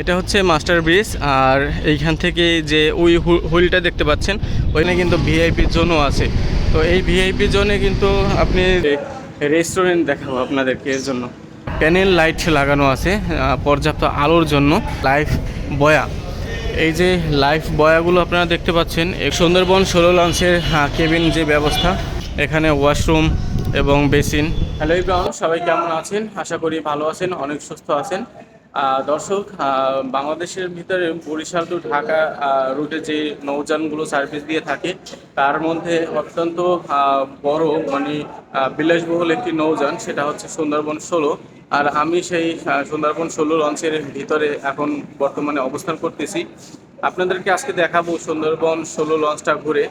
এটা হচ্ছে master bridge, আর এইখান থেকে যে ওই হুইলটা দেখতে পাচ্ছেন, ওইখানে কিন্তু ভিআইপি জোনও আছে। তো এই ভিআইপি জোনে কিন্তু আপনি রেস্টুরেন্ট দেখাবো আপনাদেরকে এর জন্য। প্যানেল লাইট লাগানো আছে পর্যাপ্ত আলোর জন্য। লাইফ বয়া। এই যে লাইফ বয়াগুলো আপনারা দেখতে পাচ্ছেন সুন্দরবন ষোলো লঞ্চের কেবিন যে ব্যবস্থা, এখানে ওয়াশরুম এবং বেসিন। হ্যালো ইব্রাহিম সবাই কেমন আছেন? আশা করি ভালো আছেন, অনেক সুস্থ আছেন। দর্শক বাংলাদেশের ভিতরে বরিশাল টু ঢাকা রুটে যে নৌযানগুলো সার্ভিস দিয়ে থাকে, তার মধ্যে অত্যন্ত বড় মানে বিলাসবহুল একটি নৌযান, সেটা হচ্ছে সুন্দরবন ষোলো। আর আমি সেই সুন্দরবন ষোলো লঞ্চের ভিতরে এখন বর্তমানে অবস্থান করতেছি। আপনাদেরকে আজকে দেখাবো সুন্দরবন ষোলো লঞ্চটা ঘুরে।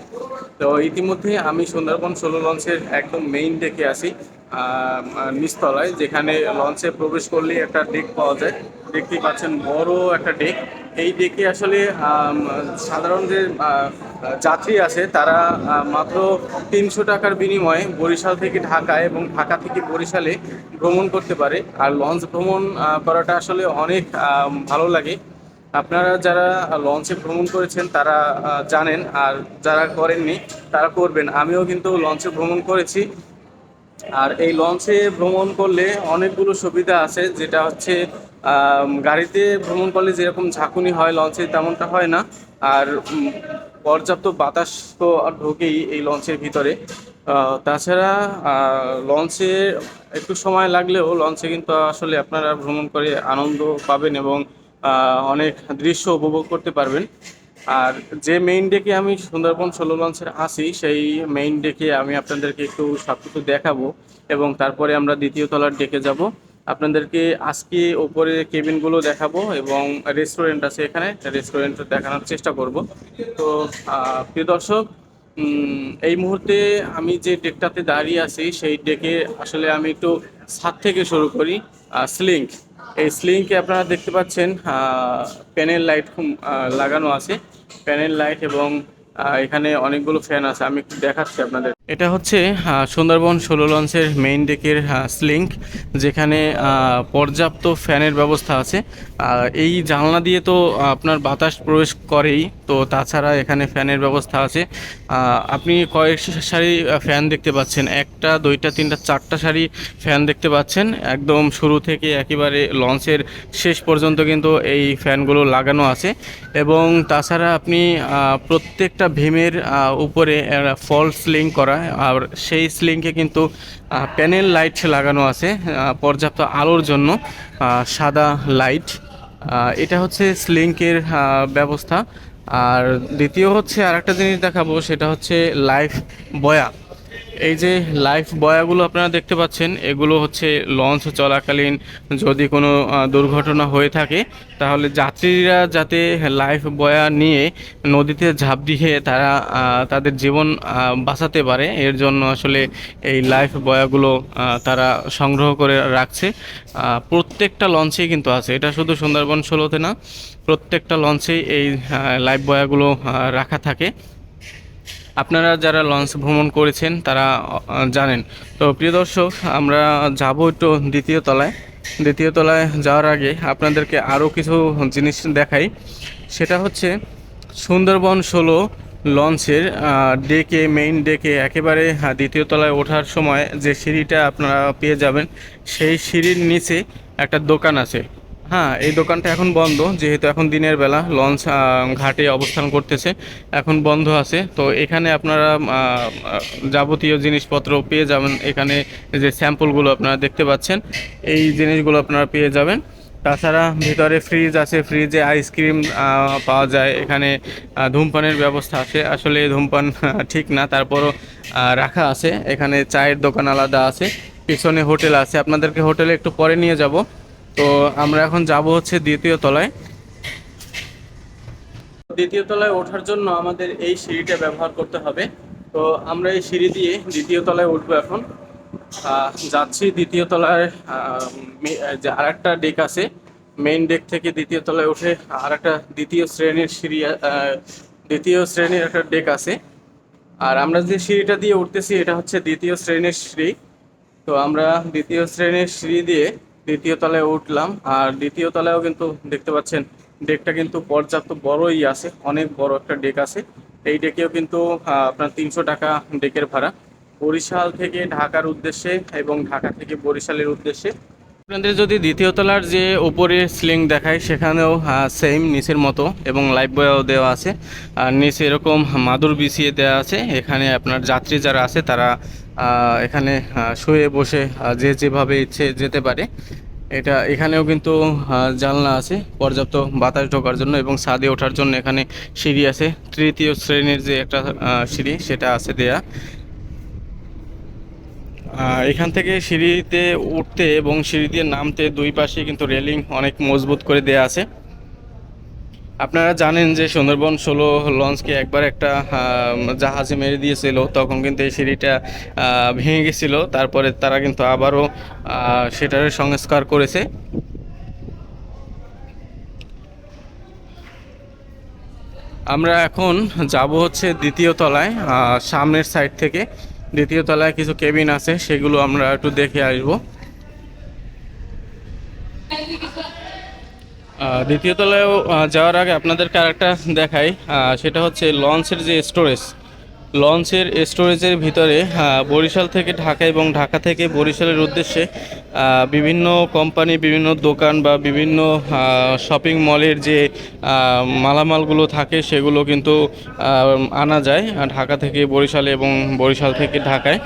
তো ইতিমধ্যে আমি সুন্দরবন ষোলো লঞ্চের একদম মেইন ডেকে আসি নিচতলায়, যেখানে লঞ্চে প্রবেশ করলেই একটা ডেক পাওয়া যায়। দেখতেই পাচ্ছেন বড় একটা ডেক। এই ডেকে আসলে সাধারণ যে যাত্রী আছে, তারা মাত্র তিনশো টাকার বিনিময়ে বরিশাল থেকে ঢাকা এবং ঢাকা থেকে বরিশালে ভ্রমণ করতে পারে। আর লঞ্চ ভ্রমণ করাটা আসলে অনেক ভালো লাগে। আপনারা যারা লঞ্চে ভ্রমণ করেছেন, তারা জানেন, আর যারা করেননি, তারা করবেন। আমিও কিন্তু লঞ্চে ভ্রমণ করেছি। আর এই লঞ্চে ভ্রমণ করলে অনেকগুলো সুবিধা আছে, যেটা হচ্ছে গাড়িতে ভ্রমণ করলে যেরকম ঝাঁকুনি হয় লঞ্চে তেমনটা হয় না। আর পর্যাপ্ত বাতাস তো ঢোকেই এই লঞ্চের ভিতরে। তাছাড়া লঞ্চে একটু সময় লাগলেও লঞ্চে কিন্তু আসলে আপনারা ভ্রমণ করে আনন্দ পাবেন এবং অনেক দৃশ্য উপভোগ করতে পারবেন। আর যে মেইন ডেকে আমি সুন্দরবন ষোলো লঞ্চের আসি সেই মেইন ডেকে আমি আপনাদেরকে একটু সব কিছু দেখাবো এবং তারপরে আমরা দ্বিতীয় তলার ডেকে যাব। আপনাদেরকে আজকে ওপরে কেবিনগুলো দেখাবো এবং রেস্টুরেন্ট আছে এখানে। রেস্টুরেন্ট দেখানোর চেষ্টা করব। তো প্রিয় দর্শক এই মুহূর্তে আমি যে ডেকটাতে দাঁড়িয়ে আছি, সেই ডেকে আসলে আমি একটু ছাদ থেকে শুরু করি। স্লিঙ্ক এই স্লিংকে আপনারা দেখতে পাচ্ছেন প্যানেল লাইট লাগানো আছে। প্যানেল লাইট এবং এখানে অনেকগুলো ফ্যান আছে। আমি একটু দেখাচ্ছি আপনাদের। এটা হচ্ছে সুন্দরবন ষোলো লঞ্চের মেইন ডেকের স্লিঙ্ক যেখানে পর্যাপ্ত ফ্যানের ব্যবস্থা আছে। এই জানলা দিয়ে তো আপনার বাতাস প্রবেশ করেই, তো তাছাড়া এখানে ফ্যানের ব্যবস্থা আছে। আপনি কয়েক সারি ফ্যান দেখতে পাচ্ছেন। একটা, দুইটা, তিনটা, চারটা সারি ফ্যান দেখতে পাচ্ছেন। একদম শুরু থেকে একেবারে লঞ্চের শেষ পর্যন্ত কিন্তু এই ফ্যানগুলো লাগানো আছে। এবং তাছাড়া আপনি প্রত্যেকটা ভীমের উপরে ফল স্লিং করা আর সেই স্লিংকে কিন্তু প্যানেল লাইট লাগানো আছে পর্যাপ্ত আলোর জন্য সাদা লাইট এটা হচ্ছে স্লিংকের ব্যবস্থা। আর দ্বিতীয় হচ্ছে আর একটা জিনিস দেখাবো, সেটা হচ্ছে লাইফ বয়া এই যে লাইফ বয়াগুলো আপনারা দেখতে পাচ্ছেন, এগুলো হচ্ছে লঞ্চ চলাকালীন যদি কোনো দুর্ঘটনা হয়ে থাকে, তাহলে যাত্রীরা যাতে লাইফ বয়া নিয়ে নদীতে ঝাঁপ দিয়ে তারা তাদের জীবন বাঁচাতে পারে, এর জন্য আসলে এই লাইফ বয়াগুলো তারা সংগ্রহ করে রাখছে। প্রত্যেকটা লঞ্চেই কিন্তু আছে। এটা শুধু সুন্দরবন ষোলোতে না, প্রত্যেকটা লঞ্চেই এই লাইফ বয়াগুলো রাখা থাকে। আপনারা যারা লঞ্চ ভ্রমণ করেছেন, তারা জানেন। তো প্রিয় দর্শক, আমরা যাব একটু দ্বিতীয় তলায়। দ্বিতীয় তলায় যাওয়ার আগে আপনাদেরকে আরও কিছু জিনিস দেখাই। সেটা হচ্ছে সুন্দরবন ষোলো লঞ্চের ডেকে মেইন ডেকে, একেবারে দ্বিতীয় তলায় ওঠার সময় যে সিঁড়িটা আপনারা পেয়ে যাবেন, সেই সিঁড়ির নিচে একটা দোকান আছে। হ্যাঁ এই দোকানটা এখন বন্ধ, যেহেতু এখন দিনের বেলা লঞ্চ ঘাটে অবস্থান করতেছে, এখন বন্ধ আছে। তো এখানে আপনারা যাবতীয় জিনিসপত্র পেয়ে যাবেন। এখানে যে স্যাম্পলগুলো আপনারা দেখতে পাচ্ছেন, এই জিনিসগুলো আপনারা পেয়ে যাবেন। তাছাড়া ভিতরে ফ্রিজ আছে, ফ্রিজে আইসক্রিম পাওয়া যায়। এখানে ধূমপানের ব্যবস্থা আছে। আসলে ধূমপান ঠিক না, তারপরও রাখা আছে। এখানে চায়ের দোকান আলাদা আছে, পিছনে হোটেল আছে। আপনাদেরকে হোটেলে একটু পরে নিয়ে যাব। তো আমরা এখন যাব হচ্ছে দ্বিতীয় তলায়। দ্বিতীয় তলায় ওঠার জন্য আমাদের এই সিঁড়িটা ব্যবহার করতে হবে। তো আমরা এই সিঁড়ি দিয়ে দ্বিতীয় তলায় উঠবো এখন। যাচ্ছি দ্বিতীয় তলায় যে আর একটা ডেক আছে মেইন ডেক থেকে দ্বিতীয় তলায় উঠে আর একটা দ্বিতীয় শ্রেণির সিঁড়ি দ্বিতীয় শ্রেণির একটা ডেক আছে। আর আমরা যে সিঁড়িটা দিয়ে উঠতেছি, এটা হচ্ছে দ্বিতীয় শ্রেণির সিঁড়ি। তো আমরা দ্বিতীয় শ্রেণির সিঁড়ি দিয়ে দ্বিতীয় তলায় উঠলাম, আর দ্বিতীয় তলায়ও কিন্তু দেখতে পাচ্ছেন, ডেকটা কিন্তু পর্যাপ্ত বড়ই আছে, অনেক বড় একটা ডেক আছে। এই ডেকেও কিন্তু আপনার তিনশো টাকা ডেকের ভাড়া। বরিশাল থেকে ঢাকার উদ্দেশ্যে এবং ঢাকা থেকে বরিশালের উদ্দেশ্যে। আপনাদের যদি দ্বিতীয় তলার যে উপরে স্লিং দেখায়, সেখানেও সেম নিচের মতো এবং লাইফ বয়ও দেওয়া আছে। আর নিচে এরকম মাদুর বিছিয়ে দেওয়া আছে। এখানে আপনার যাত্রী যারা আছে, তারা এখানে শুয়ে বসে যে যেভাবে ইচ্ছে যেতে পারে। এটা এখানেও কিন্তু জানলা আছে, পর্যাপ্ত বাতাস ঢোকার জন্য এবং ছাদে ওঠার জন্য এখানে সিঁড়ি আছে। তৃতীয় শ্রেণির যে একটা সিঁড়ি, সেটা আছে দেয়া। এখান থেকে সিঁড়িতে উঠতে এবং সিঁড়ি দিয়ে নামতে দুই পাশে কিন্তু রেলিং অনেক মজবুত করে দেয়া আছে। আপনারা জানেন যে সুন্দরবন ষোলো লঞ্চকে একবার একটা জাহাজে মেরে দিয়েছিল, তখন কিন্তু এই সিঁড়িটা ভেঙে গেছিল, তারপরে তারা কিন্তু আবারও সেটার সংস্কার করেছে। আমরা এখন যাব হচ্ছে দ্বিতীয় তলায় সামনের সাইড থেকে। দ্বিতীয় তলায় কিছু কেবিন আছে, সেগুলো আমরা একটু দেখে আসব। দ্বিতীয় তলায় যাওয়ার আগে আপনাদেরকে আরেকটা দেখাই। সেটা হচ্ছে লঞ্চের যে স্টোরেজ লঞ্চের স্টোরেজের ভিতরে বরিশাল থেকে ঢাকা এবং ঢাকা থেকে বরিশালের উদ্দেশ্যে বিভিন্ন কোম্পানি বিভিন্ন দোকান বা বিভিন্ন শপিং মলের যে মালামালগুলো থাকে, সেগুলো কিন্তু আনা যায় ঢাকা থেকে বরিশালে এবং বরিশাল থেকে ঢাকায়।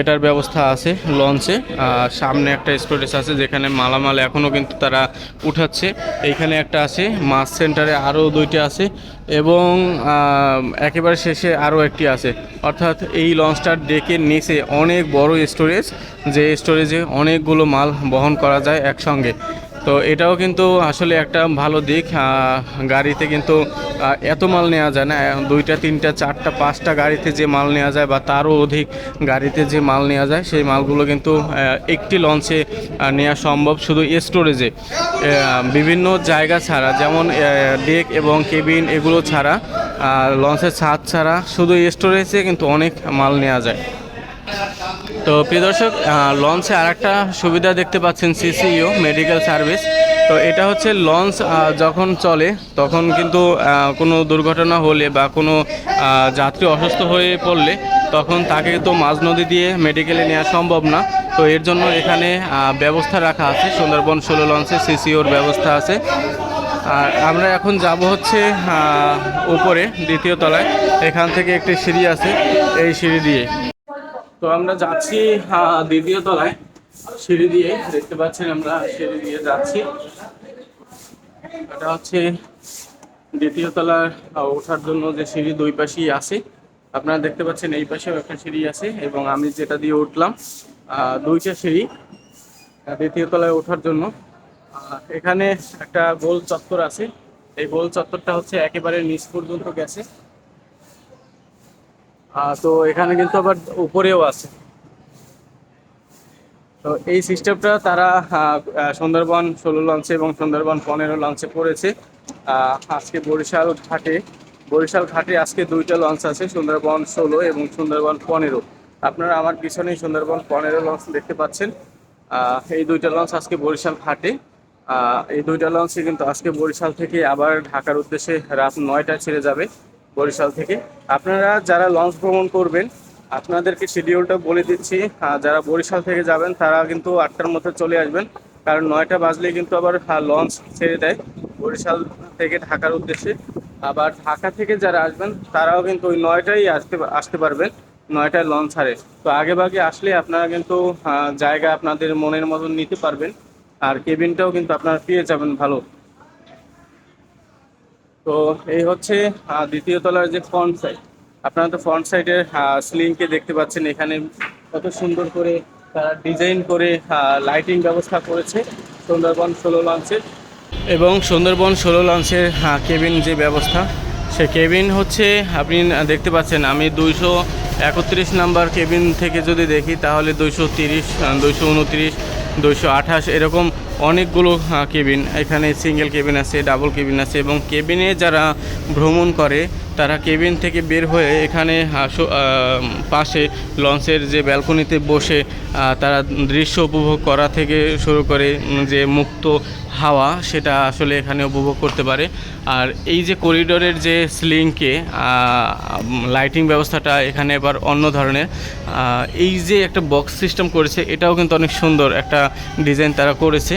এটার ব্যবস্থা আছে লঞ্চে, আর সামনে একটা স্টোরেজ আছে যেখানে মালামাল এখনও কিন্তু তারা উঠাচ্ছে। এইখানে একটা আছে, মাছ সেন্টারে আরও দুইটা আছে এবং একেবারে শেষে আরও একটি আছে। অর্থাৎ এই লঞ্চটার ডেকের নিচে অনেক বড় স্টোরেজ, যে স্টোরেজে অনেকগুলো মাল বহন করা যায় একসঙ্গে। তো এটাও কিন্তু আসলে একটা ভালো দিক গাড়িতে কিন্তু এত মাল নেওয়া যায় না। দুইটা, তিনটা, চারটা, পাঁচটা গাড়িতে যে মাল নেওয়া যায় বা তারও অধিক গাড়িতে যে মাল নেওয়া যায়, সেই মালগুলো কিন্তু একটি লঞ্চে নেওয়া সম্ভব শুধু স্টোরেজে বিভিন্ন জায়গা ছাড়া, যেমন ডেক এবং কেবিন এগুলো ছাড়া লঞ্চের ছাদ ছাড়া শুধু স্টোরেজে কিন্তু অনেক মাল নেওয়া যায়। তো প্রিয় দর্শক লঞ্চে আর একটা সুবিধা দেখতে পাচ্ছেন সিসিইও মেডিকেল সার্ভিস তো এটা হচ্ছে লঞ্চ যখন চলে, তখন কিন্তু কোনো দুর্ঘটনা হলে বা কোনো যাত্রী অসুস্থ হয়ে পড়লে, তখন তাকে তো মাঝ নদী দিয়ে মেডিকেলে নেওয়া সম্ভব না। তো এর জন্য এখানে ব্যবস্থা রাখা আছে। সুন্দরবন ষোলো লঞ্চে সিসিওর ব্যবস্থা আছে। আর আমরা এখন যাব হচ্ছে উপরে, দ্বিতীয় তলায়। এখান থেকে একটি সিঁড়ি আছে, এই সিঁড়ি দিয়ে। তো আমরা যাচ্ছি দ্বিতীয় তলায়, সিঁড়ি দিয়ে। দেখতে পাচ্ছেন আমরা সিঁড়ি দিয়ে যাচ্ছি। এটা হচ্ছে দ্বিতীয় তলার ওঠার জন্য যে সিঁড়ি দুই পাশেই আছে। আপনারা দেখতে পাচ্ছেন এই পাশেও একটা সিঁড়ি আছে এবং আমি যেটা দিয়ে উঠলাম দুইটা সিঁড়ি দ্বিতীয় তলায় ওঠার জন্য। এখানে একটা গোল চত্বর আছে। এই গোল চত্বরটা হচ্ছে একেবারে নিচ পর্যন্ত গেছে। তো এখানে কিন্তু আবার উপরেও আছে। তো এই সিস্টেমটা তারা সুন্দরবন ষোলো লঞ্চে এবং সুন্দরবন পনেরো লঞ্চে পড়েছে আজকে বরিশাল ঘাটে বরিশাল ঘাটে আজকে দুইটা লঞ্চ আছে, সুন্দরবন ষোলো এবং সুন্দরবন পনেরো। আপনারা আমার পিছনেই সুন্দরবন পনেরো লঞ্চ দেখতে পাচ্ছেন। এই দুইটা লঞ্চ আজকে বরিশাল ঘাটে। এই দুইটা লঞ্চে কিন্তু আজকে বরিশাল থেকে আবার ঢাকার উদ্দেশ্যে রাত নয়টায় ছেড়ে যাবে। বরিশাল থেকে। আপনারা যারা লঞ্চ ভ্রমণ করবেন, আপনাদেরকে শিডিউলটা বলে দিচ্ছি। যারা বরিশাল থেকে যাবেন, তারা কিন্তু আটটার মধ্যে চলে আসবেন। কারণ নয়টা বাজলে কিন্তু আবার লঞ্চ ছেড়ে দেয় বরিশাল থেকে ঢাকার উদ্দেশ্যে। আবার ঢাকা থেকে যারা আসবেন, তারাও কিন্তু ওই নয়টাই আসতে আসতে পারবেন, নয়টায় লঞ্চ ছাড়ে। তো আগে ভাগে আসলে আপনারা কিন্তু জায়গা আপনাদের মনের মতন নিতে পারবেন। আর কেবিনটাও কিন্তু আপনারা পেয়ে যাবেন ভালো। তো এই হচ্ছে দ্বিতীয় তলার যে ফ্রন্ট সাইড আপনারা তো ফ্রন্ট সাইডের স্লিংকে দেখতে পাচ্ছেন। এখানে কত সুন্দর করে তারা ডিজাইন করে লাইটিং ব্যবস্থা করেছে সুন্দরবন ষোলো লঞ্চের এবং সুন্দরবন ষোলো লঞ্চের কেবিন যে ব্যবস্থা, সে কেবিন হচ্ছে, আপনি দেখতে পাচ্ছেন, আমি দুইশো একত্রিশ নাম্বার কেবিন থেকে যদি দেখি, তাহলে দুইশো তিরিশ দুইশো উনত্রিশ, দুইশো আঠাশ, এরকম অনেকগুলো কেবিন। এখানে সিঙ্গেল কেবিন আছে ডাবল কেবিন আছে এবং কেবিনে যারা ভ্রমণ করে, তারা কেবিন থেকে বের হয়ে এখানে পাশে লঞ্চের যে ব্যালকনিতে বসে তারা দৃশ্য উপভোগ করা থেকে শুরু করে যে মুক্ত হাওয়া, সেটা আসলে এখানে উপভোগ করতে পারে। আর এই যে করিডোরের যে স্লিংকে লাইটিং ব্যবস্থাটা এখানে এবার অন্য ধরনের। এই যে একটা বক্স সিস্টেম করেছে, এটাও কিন্তু অনেক সুন্দর একটা ডিজাইন তারা করেছে।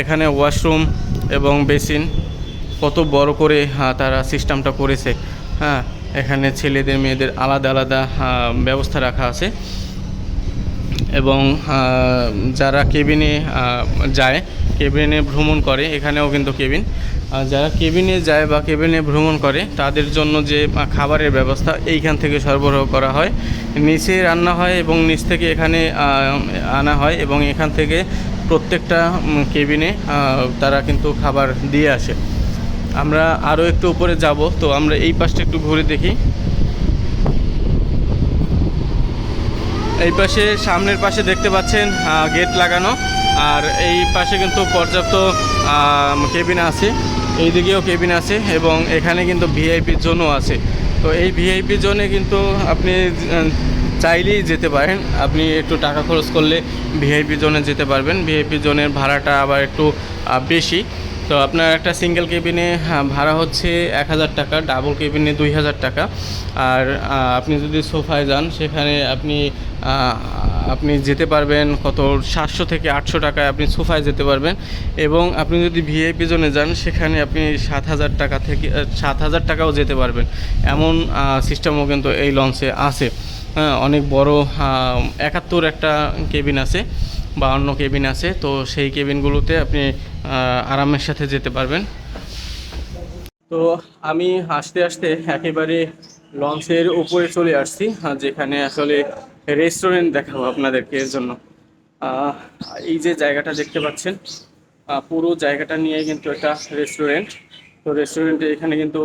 এখানে ওয়াশরুম এবং বেসিন। কত বড় করে তারা সিস্টেমটা করেছে। হ্যাঁ এখানে ছেলেদের, মেয়েদের আলাদা আলাদা ব্যবস্থা রাখা আছে। এবং যারা কেবিনে যায়, কেবিনে ভ্রমণ করে, এখানেও কিন্তু কেবিন। যারা কেবিনে যায় বা কেবিনে ভ্রমণ করে, তাদের জন্য যে খাবারের ব্যবস্থা, এইখান থেকে সরবরাহ করা হয়। নিচে রান্না হয় এবং নিচ থেকে এখানে আনা হয় এবং এখান থেকে প্রত্যেকটা কেবিনে তারা কিন্তু খাবার দিয়ে আসে। আমরা আরও একটু উপরে যাব, তো আমরা এই পাশটা একটু ঘুরে দেখি। এই পাশে, সামনের পাশে দেখতে পাচ্ছেন গেট লাগানো। আর এই পাশে কিন্তু পর্যাপ্ত কেবিন আছে। এই দিকেও কেবিন আছে এবং এখানে কিন্তু ভিআইপি জোনও আছে। তো এই ভিআইপি জোনে কিন্তু আপনি চাইলেই যেতে পারেন। আপনি একটু টাকা খরচ করলে ভিআইপি জোনে যেতে পারবেন। ভিআইপি জোনের ভাড়াটা আবার একটু বেশি। তো আপনার একটা সিঙ্গেল কেবিনে হ্যাঁ, ভাড়া হচ্ছে এক হাজার টাকা ডাবল কেবিনে দুই হাজার টাকা। আর আপনি যদি সোফায় যান সেখানে আপনি আপনি যেতে পারবেন কত সাতশো থেকে আটশো টাকায় আপনি সোফায় যেতে পারবেন। এবং আপনি যদি ভিআইপি জোনে যান সেখানে আপনি সাত হাজার টাকা থেকে সাত হাজার টাকাও যেতে পারবেন। এমন সিস্টেমও কিন্তু এই লঞ্চে আছে। অনেক বড় একাত্তর একটা কেবিন আছে বা অন্য কেবিন আছে, তো সেই কেবিনগুলোতে আপনি আরামের সাথে যেতে পারবেন। তো আমি আসতে আসতে একেবারে লঞ্চের উপরে চলে আসছি যেখানে আসলে রেস্টুরেন্ট দেখাবো আপনাদেরকে এর জন্য। এই যে জায়গাটা দেখতে পাচ্ছেন পুরো জায়গাটা নিয়ে কিন্তু একটা রেস্টুরেন্ট তো রেস্টুরেন্টে এখানে কিন্তু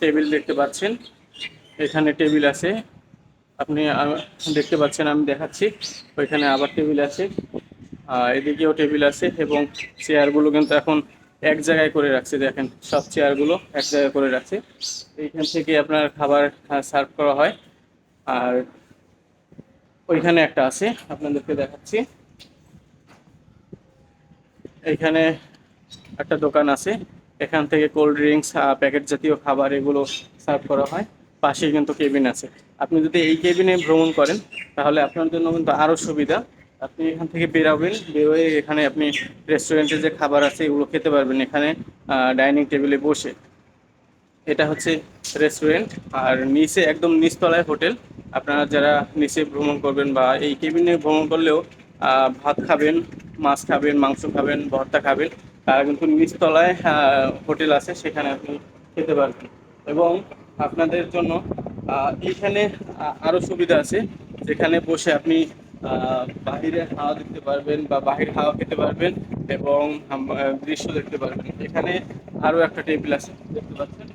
টেবিল দেখতে পাচ্ছেন, এখানে টেবিল আছে। আপনি দেখতে পাচ্ছেন, আমি দেখাচ্ছি। ওইখানে আবার টেবিল আছে এদিকেও টেবিল আছে এবং চেয়ারগুলো কিন্তু এখন এক জায়গায় করে রাখছে, দেখেন, সব চেয়ারগুলো এক জায়গায় করে রাখছে। এইখান থেকে আপনার খাবার সার্ভ করা হয়। আর ওইখানে একটা আছে, আপনাদেরকে দেখাচ্ছি। এইখানে একটা দোকান আছে, এখান থেকে কোল্ড ড্রিঙ্কস প্যাকেট জাতীয় খাবার এগুলো সার্ভ করা হয়। পাশেই কিন্তু কেবিন আছে। আপনি যদি এই কেবিনে ভ্রমণ করেন, তাহলে আপনার জন্য কিন্তু আরও সুবিধা। আপনি এখান থেকে বেরাবেন, বেরোয় এখানে আপনি রেস্টুরেন্টে যে খাবার আছে, এগুলো খেতে পারবেন এখানে ডাইনিং টেবিলে বসে। এটা হচ্ছে রেস্টুরেন্ট আর নিচে একদম নিচতলায় হোটেল। আপনারা যারা নিচে ভ্রমণ করবেন বা এই কেবিনে ভ্রমণ করলেও ভাত খাবেন, মাছ খাবেন, মাংস খাবেন, ভর্তা খাবেন, তারা কিন্তু নিচতলায় হোটেল আছে, সেখানে আপনি খেতে পারবেন। এবং আপনাদের জন্য এইখানে আ- আরও সুবিধা আছে। যেখানে বসে আপনি আহ, বাহিরে হাওয়া দেখতে পারবেন বা বাহির হাওয়া খেতে পারবেন এবং দৃশ্য দেখতে পারবেন। এখানে আরও একটা টেবিল আছে দেখতে পাচ্ছেন?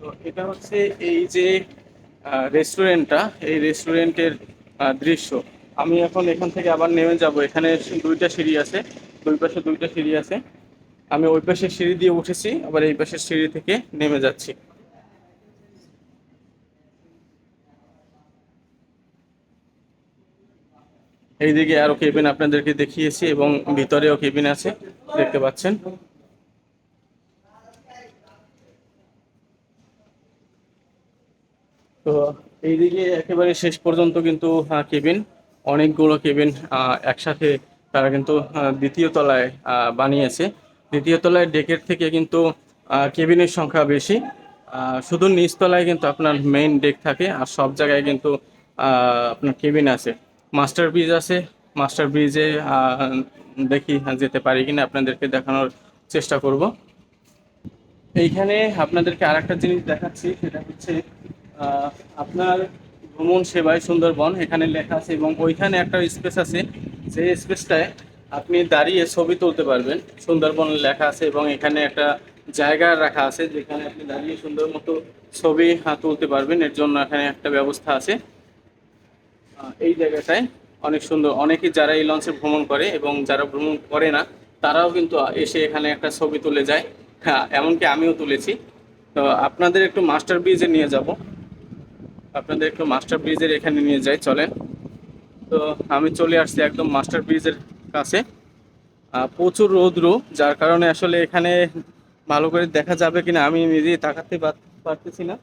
তো এটা হচ্ছে এই যে রেস্টুরেন্টটা। এই রেস্টুরেন্টের দৃশ্য। আমি এখন এখান থেকে আবার নেমে যাব। এখানে দুইটা সিঁড়ি আছে। দুই পাশে দুইটা সিঁড়ি আছে। আমি ওই পাশের সিঁড়ি দিয়ে উঠেছি। আবার এই পাশের সিঁড়ি থেকে নেমে যাচ্ছি। এইদিকে আরও কেবিন আপনাদেরকে দেখিয়েছি এবং ভিতরেও কেবিন আছে, দেখতে পাচ্ছেন। তো এইদিকে একেবারে শেষ পর্যন্ত কিন্তু কেবিন, অনেকগুলো কেবিন একসাথে তারা কিন্তু দ্বিতীয় তলায় বানিয়েছে। দ্বিতীয় তলায় ডেকের থেকে কিন্তু কেবিনের সংখ্যা বেশি। শুধু নিচতলায় কিন্তু আপনার মেইন ডেক থাকে আর সব জায়গায় কিন্তু আপনার কেবিন আছে। মাস্টার ব্রিজ আছে মাস্টার ব্রিজে দেখি যেতে পারি কিনা, আপনাদেরকে দেখানোর চেষ্টা করব। এইখানে আপনাদেরকে আরেকটা জিনিস দেখাচ্ছি, সেটা হচ্ছে আপনার ভ্রমণ সেবায় সুন্দরবন, এখানে লেখা আছে এবং ওইখানে একটা স্পেস আছে সেই স্পেসটায় আপনি দাঁড়িয়ে ছবি তুলতে পারবেন। সুন্দরবন লেখা আছে এবং এখানে একটা জায়গা রাখা আছে, যেখানে আপনি দাঁড়িয়ে সুন্দর মতো ছবি তুলতে পারবেন। এর জন্য এখানে একটা ব্যবস্থা আছে। এই জায়গাটায় অনেক সুন্দর। অনেকে যারা এই লঞ্চে ভ্রমণ করে এবং যারা ভ্রমণ করে না, তারাও কিন্তু এসে এখানে একটা ছবি তুলে যায়। হ্যাঁ এমনকি আমিও তুলেছি। তো আপনাদের একটু মাস্টার ব্রিজে নিয়ে যাব। আপনাদের একটু মাস্টার ব্রিজের এখানে নিয়ে যাই, চলেন। তো আমি চলে আসছি একদম মাস্টার ব্রিজের কাছে। প্রচুর রৌদ্র, যার কারণে আসলে এখানে ভালো করে দেখা যাবে কিনা আমি নিজেই তাকাতে পারতেছি না।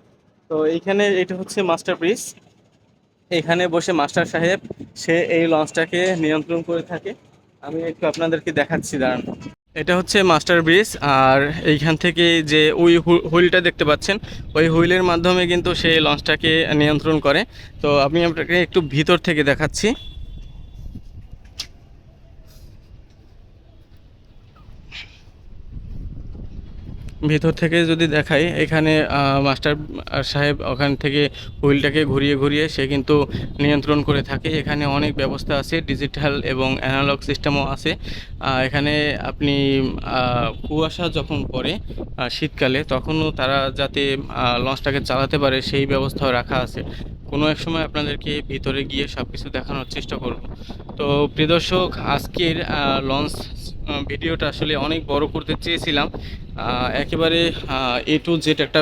তো এইখানে এটা হচ্ছে মাস্টার ব্রিজ। এখানে বসে মাস্টার সাহেব, সে এই লঞ্চটাকে নিয়ন্ত্রণ করে থাকে। আমি একটু আপনাদেরকে দেখাচ্ছি, দাঁড়ান। এটা হচ্ছে মাস্টার ব্রিজ, আর এইখান থেকে যে ওই হুইলটা দেখতে পাচ্ছেন, ওই হুইলের মাধ্যমে কিন্তু সেই লঞ্চটাকে নিয়ন্ত্রণ করে। তো আমি আপনাকে একটু ভিতর থেকে দেখাচ্ছি। ভিতর থেকে যদি দেখাই, এখানে মাস্টার সাহেব ওখান থেকে হুইলটাকে ঘুরিয়ে ঘুরিয়ে সে কিন্তু নিয়ন্ত্রণ করে থাকে। এখানে অনেক ব্যবস্থা আছে, ডিজিটাল এবং অ্যানালগ সিস্টেমও আছে। এখানে আপনি কুয়াশা যখন পড়ে শীতকালে, তখনও তারা যাতে লঞ্চটাকে চালাতে পারে, সেই ব্যবস্থাও রাখা আছে। কোনো এক সময় আপনাদেরকে ভিতরে গিয়ে সব কিছু দেখানোর চেষ্টা করব। তো প্রিয় দর্শক, আজকের লঞ্চ ভিডিওটা আসলে অনেক বড় করতে চেয়েছিলাম। একেবারে এ টু জেড একটা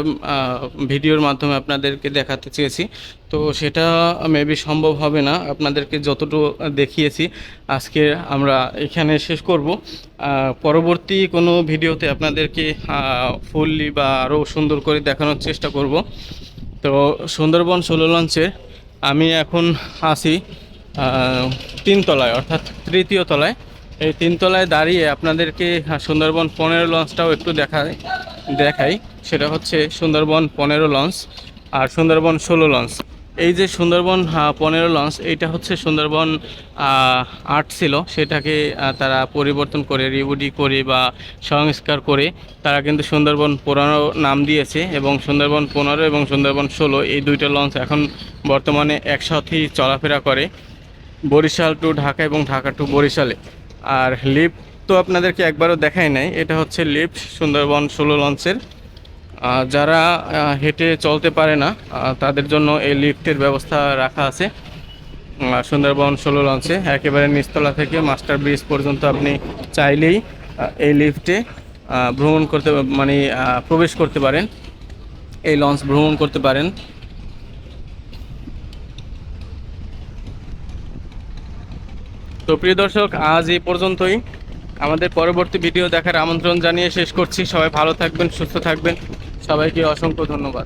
ভিডিওর মাধ্যমে আপনাদেরকে দেখাতে চেয়েছি। তো সেটা মেবি সম্ভব হবে না। আপনাদেরকে যতটুকু দেখিয়েছি আজকে আমরা এখানে শেষ করব। পরবর্তী কোনো ভিডিওতে আপনাদেরকে ফুললি বা আরও সুন্দর করে দেখানোর চেষ্টা করব। তো সুন্দরবন ষোলো লঞ্চের আমি এখন আহ, তিনতলায় অর্থাৎ তৃতীয় তলায়। এই তিনতলায় দাঁড়িয়ে আপনাদেরকে সুন্দরবন পনেরো লঞ্চটাও একটু দেখাই দেখাই। সেটা হচ্ছে সুন্দরবন পনেরো লঞ্চ আর সুন্দরবন ষোলো লঞ্চ। এই যে সুন্দরবন পনেরো লঞ্চ, এইটা হচ্ছে সুন্দরবন আট ছিল। সেটাকে তারা পরিবর্তন করে রিবুডি করে বা সংস্কার করে তারা কিন্তু সুন্দরবন পনেরো নাম দিয়েছে এবং সুন্দরবন পনেরো এবং সুন্দরবন ষোলো, এই দুইটা লঞ্চ এখন বর্তমানে একসাথেই চলাফেরা করে। বরিশাল টু ঢাকা এবং ঢাকা টু বরিশালে। আর লিফট তো আপনাদেরকে একবারও দেখাই নাই। এটা হচ্ছে লিফট সুন্দরবন ষোলো লঞ্চের। যারা হেঁটে চলতে পারে না তাদের জন্য এই লিফটের ব্যবস্থা রাখা আছে। সুন্দরবন ষোলো লঞ্চে। একেবারে নিচতলা থেকে মাস্টার ব্রিজ পর্যন্ত আপনি চাইলেই এই লিফটে ভ্রমণ করতে মানে প্রবেশ করতে পারেন। এই লঞ্চ ভ্রমণ করতে পারেন। তো প্রিয় দর্শক, আজ এই পর্যন্তই। আমাদের পরবর্তী ভিডিও দেখার আমন্ত্রণ জানিয়ে শেষ করছি। সবাই ভালো থাকবেন, সুস্থ থাকবেন। সবাইকে অসংখ্য ধন্যবাদ।